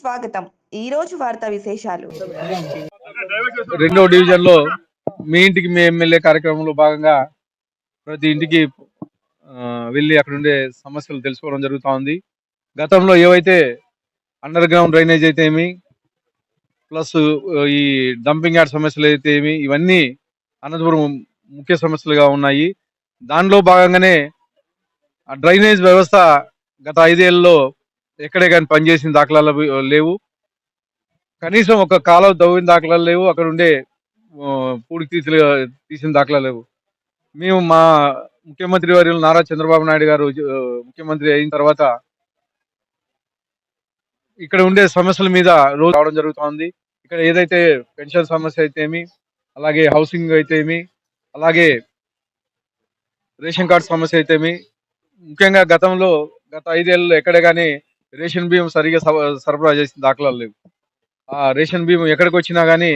స్వాగతం. ఈ రోజు వార్తా విశేషాలు. రెండో డివిజన్లో మీ ఇంటికి మీ ఎమ్మెల్యే కార్యక్రమంలో భాగంగా ప్రతి ఇంటికి వెళ్ళి అక్కడ ఉండే సమస్యలు తెలుసుకోవడం జరుగుతూ ఉంది. గతంలో ఏవైతే అండర్ గ్రౌండ్ డ్రైనేజ్ అయితే ఏమి ప్లస్ ఈ డంపింగ్ యార్డ్ సమస్యలు అయితే ఏమి ఇవన్నీ అనంతపురం ముఖ్య సమస్యలుగా ఉన్నాయి. దానిలో భాగంగానే ఆ డ్రైనేజ్ వ్యవస్థ గత ఐదేళ్ళలో ఎక్కడే కానీ పనిచేసిన దాఖలాలు లేవు. కనీసం ఒక కాలువ దవ్విన దాఖలాలు లేవు. అక్కడ ఉండే పూడికి తీసి తీసిన దాఖలాలు లేవు. మేము మా ముఖ్యమంత్రి వర్యులు నారా చంద్రబాబు నాయుడు గారు ముఖ్యమంత్రి అయిన తర్వాత ఇక్కడ ఉండే సమస్యల మీద రోజు రావడం జరుగుతోంది. ఇక్కడ ఏదైతే పెన్షన్ సమస్య అయితే ఏమి అలాగే హౌసింగ్ అయితే ఏమి అలాగే రేషన్ కార్డు సమస్య అయితే ఏమి ముఖ్యంగా గతంలో గత ఐదేళ్ళలో ఎక్కడే కానీ రేషన్ బియ్యం సరిగా సరఫరా చేసిన దాఖలాలు లేవు. ఆ రేషన్ బియ్యం ఎక్కడికి వచ్చినా కానీ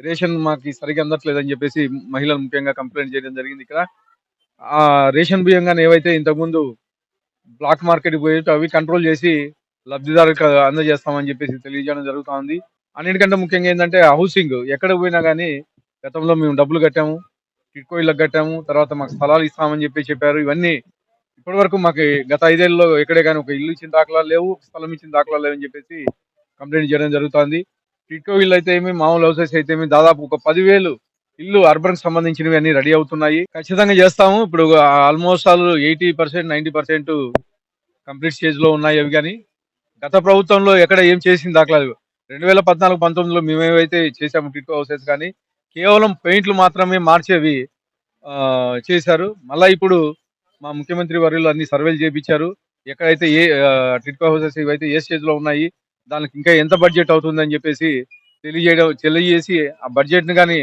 రేషన్ మాకు సరిగా అందట్లేదు అని చెప్పేసి మహిళలు ముఖ్యంగా కంప్లైంట్ చేయడం జరిగింది ఇక్కడ. ఆ రేషన్ బియ్యం కానీ ఏవైతే ఇంతకుముందు బ్లాక్ మార్కెట్కి పోయి అవి కంట్రోల్ చేసి లబ్ధిదారులకు అందజేస్తామని చెప్పేసి తెలియజేయడం జరుగుతూ ఉంది అన్నిటికంటే ముఖ్యంగా ఏంటంటే హౌసింగ్ ఎక్కడ పోయినా కానీ గతంలో మేము డబ్బులు కట్టాము టిట్కో ఇళ్ళకి కట్టాము తర్వాత మాకు స్థలాలు ఇస్తామని చెప్పి చెప్పారు. ఇవన్నీ ఇప్పటి వరకు మాకు గత ఐదేళ్ళలో ఎక్కడే కానీ ఒక ఇల్లు ఇచ్చిన దాఖలాలు లేవు స్థలం ఇచ్చిన దాఖలాలు లేవు అని చెప్పేసి కంప్లైంట్ చేయడం జరుగుతుంది. టిట్కో ఇల్లు అయితే ఏమి మామూలు హౌసెస్ అయితే ఏమి దాదాపు ఒక పదివేలు ఇల్లు అర్బన్ సంబంధించినవి అన్ని రెడీ అవుతున్నాయి. ఖచ్చితంగా చేస్తాము. ఇప్పుడు almost all eighty percent ninety percent complete స్టేజ్లో ఉన్నాయి అవి కానీ. గత ప్రభుత్వంలో ఎక్కడ ఏం చేసింది దాఖలాలు రెండు వేల పద్నాలుగు పంతొమ్మిదిలో మేమేవైతే చేసాము టిట్కో హౌసెస్ కానీ కేవలం పెయింట్లు మాత్రమే మార్చేవి చేశారు. మళ్ళా ఇప్పుడు మా ముఖ్యమంత్రి వర్యులు అన్ని సర్వేలు చేపించారు. ఎక్కడైతే ఏ ఆ, టిట్కో హౌసెస్ ఇవైతే ఏ స్టేజ్లో ఉన్నాయి దానికి ఇంకా ఎంత బడ్జెట్ అవుతుందని చెప్పేసి తెలియజేయడం తెలియజేసి ఆ బడ్జెట్ని కానీ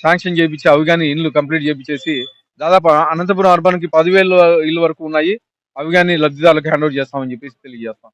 శాంక్షన్ చేయించి అవి కానీ ఇల్లు కంప్లీట్ చేపించేసి దాదాపు అనంతపురం అర్బన్కి పదివేల పదివేలు ఇల్లు వరకు ఉన్నాయి. అవి కానీ లబ్ధిదారులకు హ్యాండ్ ఓవర్ చేస్తామని చెప్పేసి తెలియజేస్తాం.